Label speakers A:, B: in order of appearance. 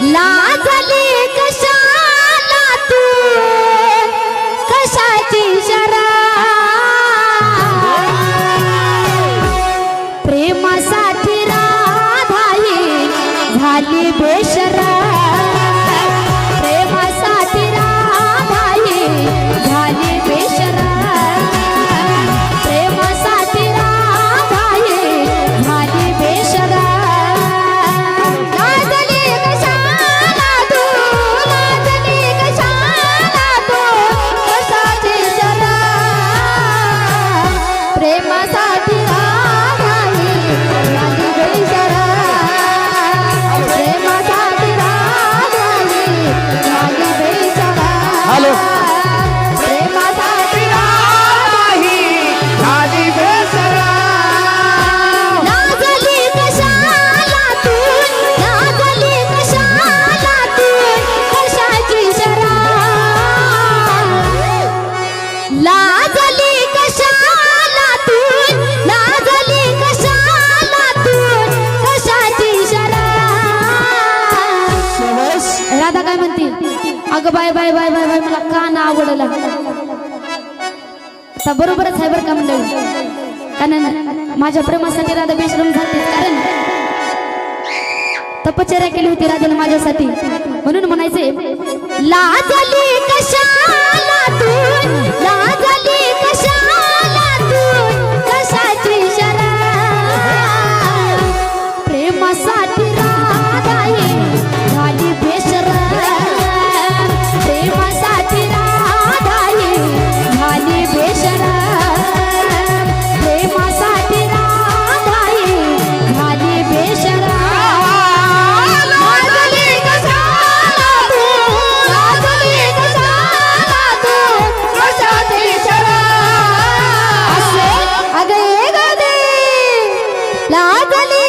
A: ला bye bye bye bye bye मला का ना आवडला. आता बरोबरच आहे बर का मंडळी? कारण माझ्या प्रेमासाठी राधा बेश्रम झाली कारण तपश्चर्या केली होती राधेला माझ्यासाठी. म्हणून म्हणायचे लाजली कशाला तू? लाजली ಲಾದಲಿ